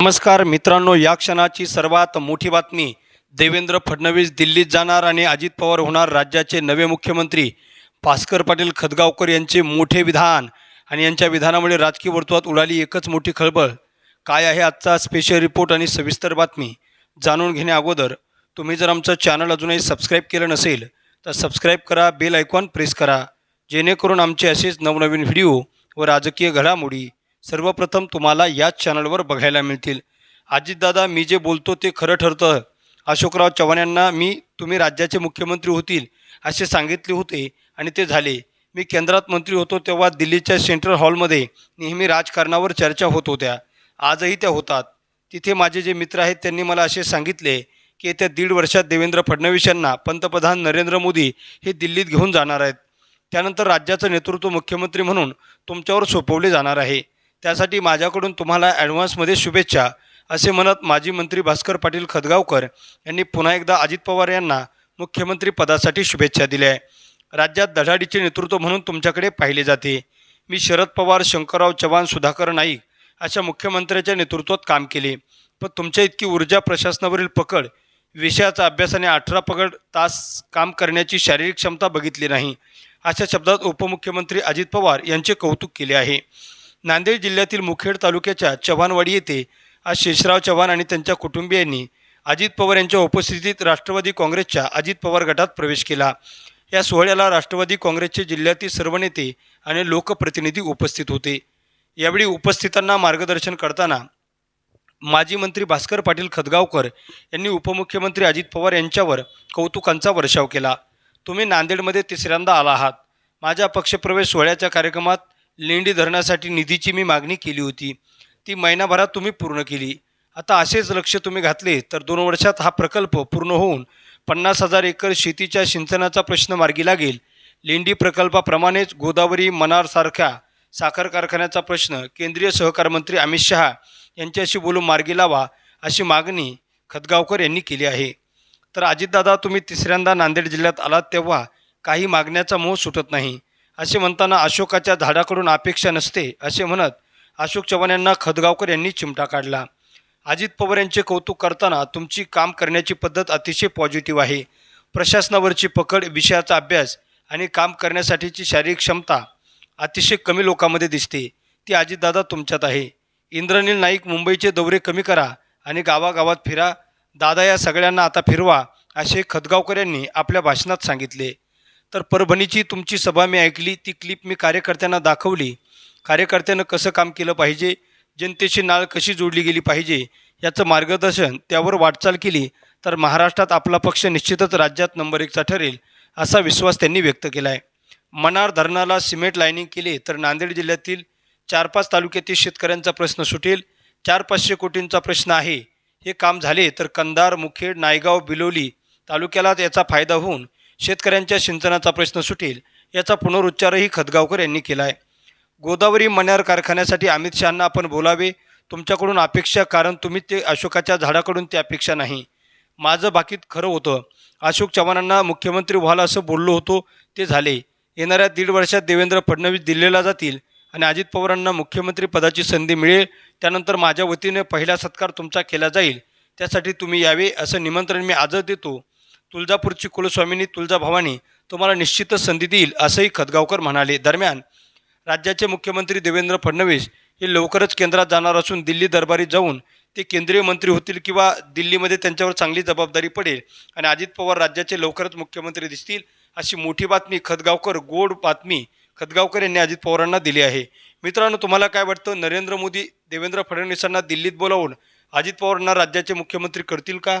नमस्कार मित्रांनो या क्षणाची सर्वात मोठी बातमी. देवेंद्र फडणवीस दिल्लीत जाणार आणि अजित पवार होणार राज्याचे नवे मुख्यमंत्री. भास्कर पाटील खदगावकर यांचे मोठे विधान आणि यांच्या विधानामुळे राजकीय वर्तुळात उडाली एकच मोठी खळबळ. काय आहे आजचा स्पेशल रिपोर्ट आणि सविस्तर बातमी? जाणून घेण्या अगोदर तुम्ही जर आमचं चॅनल अजूनही सबस्क्राईब केलं नसेल तर सबस्क्राईब करा बेल आयकॉन प्रेस करा. जेणेकरून आमचे असेच नवनवीन व्हिडिओ व राजकीय घडामोडी सर्वप्रथम तुम्हाला याच चॅनलवर बघायला मिळतील. अजितदादा मी जे बोलतो ते खरं ठरतं. अशोकराव चव्हाण यांना मी तुम्ही राज्याचे मुख्यमंत्री होतील असे सांगितले होते आणि ते झाले. मी केंद्रात मंत्री होतो तेव्हा दिल्लीच्या सेंट्रल हॉलमध्ये नेहमी राजकारणावर चर्चा होत होत्या. आजही त्या होतात. तिथे माझे जे मित्र आहेत त्यांनी मला असे सांगितले की येत्या दीड वर्षात देवेंद्र फडणवीस यांना पंतप्रधान नरेंद्र मोदी हे दिल्लीत घेऊन जाणार आहेत. त्यानंतर राज्याचं नेतृत्व मुख्यमंत्री म्हणून तुमच्यावर सोपवले जाणार आहे. त्यासाठी माझ्याकडून तुम्हाला ॲडव्हान्समध्ये शुभेच्छा असे म्हणत माजी मंत्री भास्कर पाटील खदगावकर यांनी पुन्हा एकदा अजित पवार यांना मुख्यमंत्री पदासाठी शुभेच्छा दिल्या आहे राज्यात धडाडीचे नेतृत्व म्हणून तुमच्याकडे पाहिले जाते. मी शरद पवार शंकरराव चव्हाण सुधाकर नाईक अशा मुख्यमंत्र्याच्या नेतृत्वात काम केले. पण तुमच्या इतकी ऊर्जा प्रशासनावरील पकड विषयाचा अभ्यास आणि अठरा पकड तास काम करण्याची शारीरिक क्षमता बघितली नाही अशा शब्दात उपमुख्यमंत्री अजित पवार यांचे कौतुक केले आहे. नांदेड जिल्ह्यातील मुखेड तालुक्याच्या चव्हाणवाडी येथे आज शेषराव चव्हाण आणि त्यांच्या कुटुंबियांनी अजित पवार यांच्या उपस्थितीत राष्ट्रवादी काँग्रेसच्या अजित पवार गटात प्रवेश केला. या सोहळ्याला राष्ट्रवादी काँग्रेसचे जिल्ह्यातील सर्व नेते आणि लोकप्रतिनिधी उपस्थित होते. यावेळी उपस्थितांना मार्गदर्शन करताना माजी मंत्री भास्कर पाटील खदगावकर यांनी उपमुख्यमंत्री अजित पवार यांच्यावर कौतुकांचा वर्षाव केला. तुम्ही नांदेडमध्ये तिसऱ्यांदा आला आहात. माझ्या पक्षप्रवेश सोहळ्याच्या कार्यक्रमात लेंडी धरण्यासाठी निधीची मी मागणी केली होती. ती महिनाभरात तुम्ही पूर्ण केली. आता असेच लक्ष तुम्ही घातले तर दोन वर्षात हा प्रकल्प पूर्ण होऊन पन्नास हजार एकर शेतीच्या सिंचनाचा प्रश्न मार्गी लागेल. लेंडी प्रकल्पाप्रमाणेच गोदावरी मनारसारख्या साखर कारखान्याचा प्रश्न केंद्रीय सहकार मंत्री अमित शहा यांच्याशी बोलून मार्गी लावा अशी मागणी खतगावकर यांनी केली आहे. तर अजितदादा तुम्ही तिसऱ्यांदा नांदेड जिल्ह्यात आलात तेव्हा काही मागण्याचा मोह सुटत नाही. असे म्हणताना अशोकाच्या झाडाकडून अपेक्षा नसते असे म्हणत अशोक चव्हाण यांना खदगावकर यांनी चिमटा काढला. अजित पवार यांचे कौतुक करताना तुमची काम करण्याची पद्धत अतिशय पॉझिटिव्ह आहे. प्रशासनावरची पकड विषयाचा अभ्यास आणि काम करण्यासाठीची शारीरिक क्षमता अतिशय कमी लोकांमध्ये दिसते. ती अजितदादा तुमच्यात आहे. इंद्रनील नाईक मुंबईचे दौरे कमी करा आणि गावागावात फिरा. दादा या सगळ्यांना आता फिरवा असे खदगावकर यांनी आपल्या भाषणात सांगितले. तर परभणीची तुमची सभा मी ऐकली ती क्लिप मी कार्यकर्त्यांना दाखवली. कार्यकर्त्यानं कसं काम केलं पाहिजे? जनतेशी नाळ कशी जोडली गेली पाहिजे? याचं मार्गदर्शन त्यावर वाटचाल केली तर महाराष्ट्रात आपला पक्ष निश्चितच राज्यात नंबर एकचा ठरेल असा विश्वास त्यांनी व्यक्त केला आहे मनार धरणाला सिमेंट लाईनिंग केले तर नांदेड जिल्ह्यातील चार पाच तालुक्यातील शेतकऱ्यांचा प्रश्न सुटेल. चार पाचशे कोटींचा प्रश्न आहे. हे काम झाले तर कंधार मुखेड नायगाव बिलोली तालुक्याला याचा फायदा होऊन शेतकऱ्यांच्या सिंचनाचा प्रश्न सुटेल याचा पुनरुच्चारही खदगावकर यांनी केला आहे गोदावरी मण्यार कारखान्यासाठी अमित शहांना आपण बोलावे. तुमच्याकडून अपेक्षा कारण तुम्ही ते अशोकाच्या झाडाकडून ती अपेक्षा नाही. माझं बाकीत खरं होतं. अशोक चव्हाणांना मुख्यमंत्री व्हाल असं बोललो होतो ते झाले. येणाऱ्या दीड वर्षात देवेंद्र फडणवीस दिल्लीला जातील आणि अजित पवारांना मुख्यमंत्री पदाची संधी मिळेल. त्यानंतर माझ्या वतीने पहिला सत्कार तुमचा केला जाईल. त्यासाठी तुम्ही यावे असं निमंत्रण मी आजच देतो. तुळजापूरची कुलस्वामिनी तुळजाभवानी तुम्हाला निश्चितच संधी देईल असंही खदगावकर म्हणाले. दरम्यान राज्याचे मुख्यमंत्री देवेंद्र फडणवीस हे लवकरच केंद्रात जाणार असून दिल्ली दरबारी जाऊन ते केंद्रीय मंत्री होतील किंवा दिल्लीमध्ये त्यांच्यावर चांगली जबाबदारी पडेल आणि अजित पवार राज्याचे लवकरच मुख्यमंत्री दिसतील अशी मोठी बातमी खदगावकर गोड बातमी खदगावकर यांनी अजित पवारांना दिली आहे. मित्रांनो तुम्हाला काय वाटतं? नरेंद्र मोदी देवेंद्र फडणवीसांना दिल्लीत बोलावून अजित पवारांना राज्याचे मुख्यमंत्री करतील का?